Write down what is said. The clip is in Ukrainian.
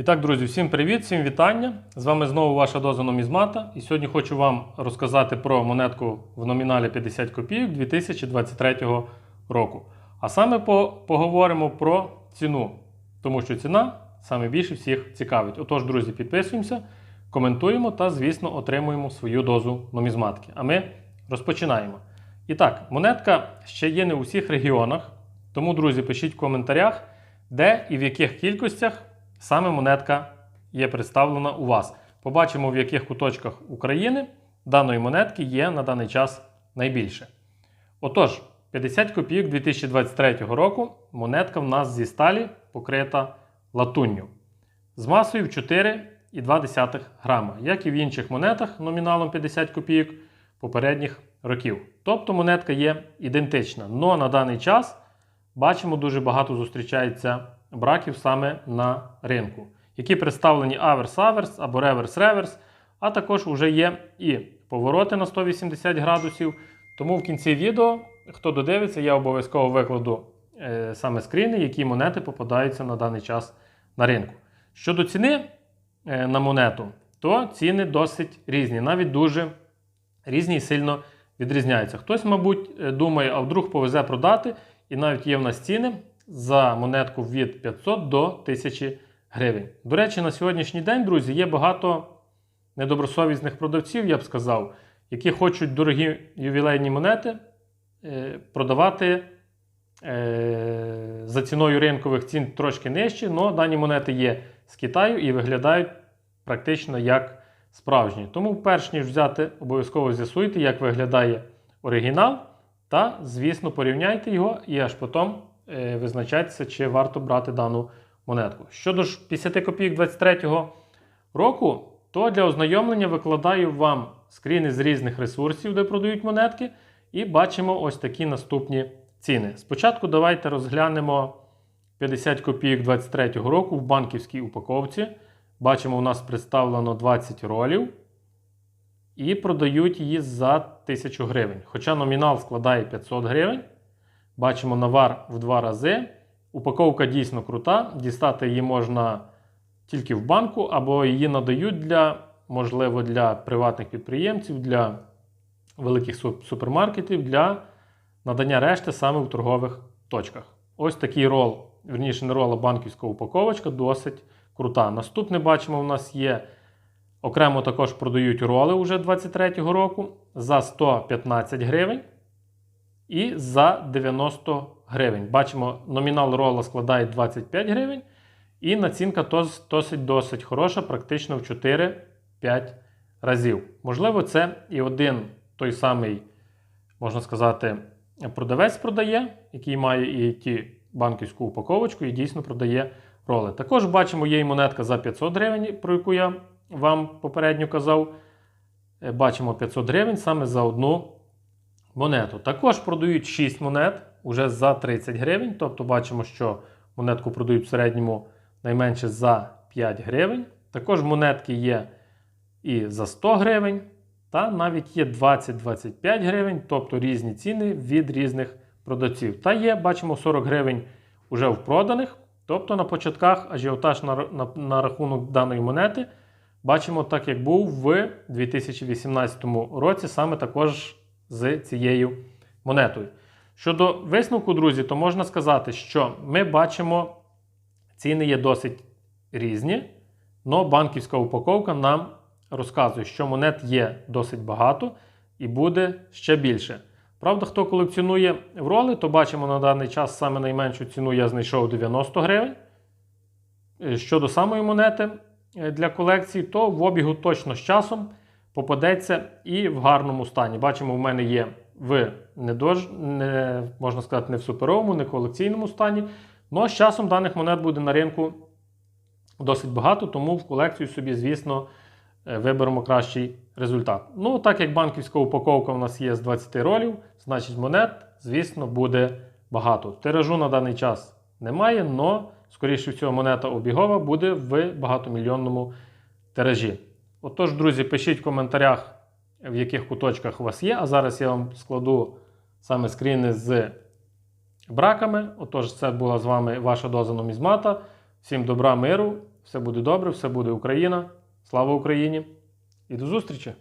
І так, друзі, всім привіт, всім вітання. З вами знову ваша доза нумізмата. І сьогодні хочу вам розказати про монетку в номіналі 50 копійок 2023 року. А саме по, поговоримо про ціну, тому що ціна саме більше всіх цікавить. Отож, друзі, підписуємося, коментуємо та, звісно, отримуємо свою дозу нумізматки. А ми розпочинаємо. І так, монетка ще є не у всіх регіонах, тому, друзі, пишіть в коментарях, де і в яких кількостях саме монетка є представлена у вас. Побачимо, в яких куточках України даної монетки є на даний час найбільше. Отож, 50 копійок 2023 року монетка в нас зі сталі покрита латунню з масою в 4,2 грама, як і в інших монетах номіналом 50 копійок попередніх років. Тобто монетка є ідентична. Но на даний час бачимо, дуже багато зустрічається браків саме на ринку, які представлені аверс-аверс або реверс-реверс, а також вже є і повороти на 180 градусів. Тому в кінці відео, хто додивиться, я обов'язково викладу е, саме скріни, які монети попадаються на даний час на ринку. Щодо ціни е, на монету, то ціни досить різні, навіть дуже різні і сильно відрізняються. Хтось, мабуть, е, думає, а вдруг повезе продати, і навіть є в нас ціни за монетку від 500 до 1000 гривень. До речі, на сьогоднішній день, друзі, є багато недобросовісних продавців, я б сказав, які хочуть дорогі ювілейні монети е, продавати е, за ціною ринкових цін трошки нижче, але дані монети є з Китаю і виглядають практично як справжні. Тому, перш ніж взяти, обов'язково з'ясуйте, як виглядає оригінал, та, звісно, порівняйте його і аж потім е, визначайтеся, чи варто брати дану монетку. Щодо ж 50 копійок 23 року, то для ознайомлення викладаю вам скріни з різних ресурсів, де продають монетки, і бачимо ось такі наступні ціни. Спочатку давайте розглянемо 50 копійок 23 року в банківській упаковці. Бачимо, у нас представлено 20 ролів. І продають її за 1000 гривень. Хоча номінал складає 500 гривень. Бачимо навар в два рази. Упаковка дійсно крута. Дістати її можна тільки в банку, або її надають для, можливо, для приватних підприємців, для великих супермаркетів, для надання решти саме в торгових точках. Ось такий рол, верніше не рол, а банківська упаковочка досить крута. Наступне бачимо, у нас є. Окремо також продають роли уже 23-го року за 115 гривень і за 90 гривень. Бачимо, номінал рола складає 25 гривень, і націнка досить досить хороша, практично в 4-5 разів. Можливо, це і один той самий, можна сказати, продавець продає, який має і ті банківську упаковочку, і дійсно продає роли. Також бачимо, є і монетка за 500 гривень, про яку я вам попередньо казав. Бачимо 500 гривень саме за одну монету. Також продають 6 монет уже за 30 гривень. Тобто бачимо, що монетку продають в середньому найменше за 5 гривень. Також монетки є і за 100 гривень, та навіть є 20-25 гривень, тобто різні ціни від різних продавців. Та є, бачимо, 40 гривень уже в проданих. Тобто на початках ажіотаж на, на, на рахунок даної монети. Бачимо, так як був в 2018 році, саме також з цією монетою. Щодо висновку, друзі, то можна сказати, що ми бачимо, ціни є досить різні, але банківська упаковка нам розказує, що монет є досить багато і буде ще більше. Правда, хто колекціонує в роли, то бачимо на даний час саме найменшу ціну я знайшов 90 гривень. Щодо самої монети, для колекції, то в обігу точно з часом попадеться і в гарному стані. Бачимо, в мене є в недож, не, можна сказати, не в суперовому, не колекційному стані. Але з часом даних монет буде на ринку досить багато, тому в колекцію собі, звісно, виберемо кращий результат. Ну, так як банківська упаковка у нас є з 20 ролів, значить монет, звісно, буде багато. Тиражу на даний час немає, але скоріше всього, монета обігова буде в багатомільйонному тиражі. Отож, друзі, пишіть в коментарях, в яких куточках у вас є. А зараз я вам складу саме скріни з браками. Отож, це була з вами ваша доза нумізмата. Всім добра, миру, Все буде добре, все буде Україна. Слава Україні! І до зустрічі!